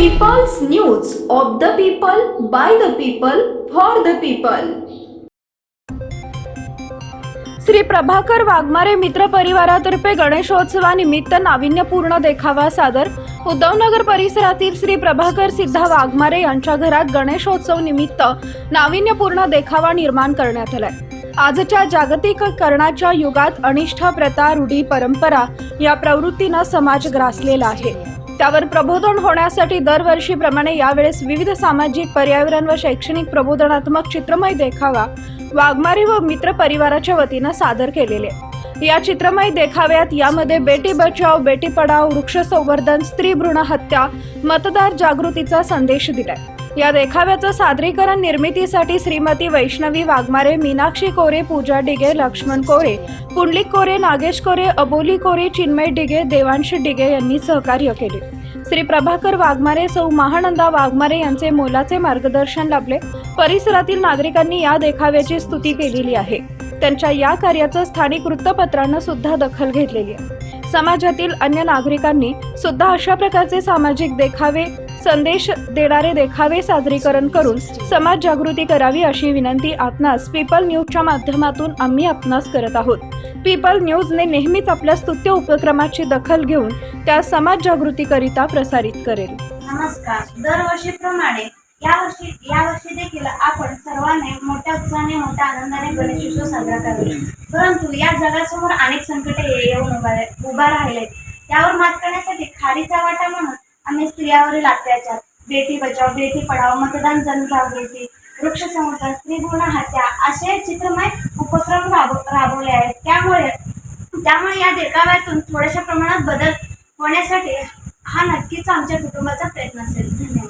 People's news of the people by the people for the people Shri Prabhakar Waghmare मित्र परिवारातर्फे गणेशोत्सवानिमित्त नाविन्यपूर्ण देखावा सादर. उद्धवनगर परिसरातील श्री प्रभाकर सिद्धा वाघमारे यांच्या घरात गणेशोत्सव निमित्त नाविन्यपूर्ण देखावा निर्माण करण्यात आलाय. आजच्या जागतिकीकरणाच्या युगात अनिष्ठ प्रथा रूढी परंपरा या प्रवृत्तीनं समाज ग्रासलेला आहे. त्यावर प्रबोधन होण्यासाठी दरवर्षीप्रमाणे यावेळेस विविध सामाजिक पर्यावरण व शैक्षणिक प्रबोधनात्मक चित्रमय देखावा वाघमारी व मित्र परिवाराच्या वतीनं सादर केलेले. या चित्रमय देखाव्यात यामध्ये बेटी बचाव बेटी पढाव वृक्ष संवर्धन स्त्री भ्रूण हत्या मतदार जागृतीचा संदेश दिलाय. या देखाव्याचं सादरीकरण निर्मितीसाठी श्रीमती वैष्णवी वाघमारे मीनाक्षी कोरे पूजा डिगे लक्ष्मण कोरे पुंडलिक कोरे नागेश कोरे अबोली कोरे चिन्मय डिगे देवांश डिगे यांनी सहकार्य केले. श्री प्रभाकर वाघमारे सौ महानंदा वाघमारे यांचे मोलाचे मार्गदर्शन लाभले. परिसरातील नागरिकांनी या देखाव्याची स्तुती केलेली आहे. त्यांच्या या कार्याचं स्थानिक वृत्तपत्रांनं सुद्धा दखल घेतलेली आहे. समाजातील अन्य नागरिकांनी सुद्धा अशा प्रकारचे सामाजिक देखावे संदेश देणारे देखावे सादरीकरण करून समाज जागृती करावी अशी विनंती आपणास पीपल न्यूजच्या माध्यमातून आम्ही आपणास करत आहोत. पीपल न्यूजने नेहमीच आपल्या स्तुत्य उपक्रमाची दखल घेऊन त्या समाज जागृतीकरिता प्रसारित करेल. नमस्कार. दरवर्षीप्रमाणे यावर्षी यावर्षी देखील आपण सर्वांनी मोठ्या उत्साहाने मोठ्या आनंदाने गणेश उत्सव साजरा करावे. परंतु या जगासमोर अनेक संकटे येऊन उभा उभा राहिले त्यावर मात करण्यासाठी खारीचा वाटा म्हणून आम्ही स्त्रियावरील अत्याचार बेटी बचाव बेटी पढाव मतदान जनजागृती वृक्ष संवर्धन स्त्री गुण हत्या असे चित्रमय उपक्रम राब राबवले आहेत. त्यामुळे त्यामुळे या देखाव्यातून थोड्याशा प्रमाणात बदल होण्यासाठी हा नक्कीच आमच्या कुटुंबाचा प्रयत्न असेल. धन्यवाद.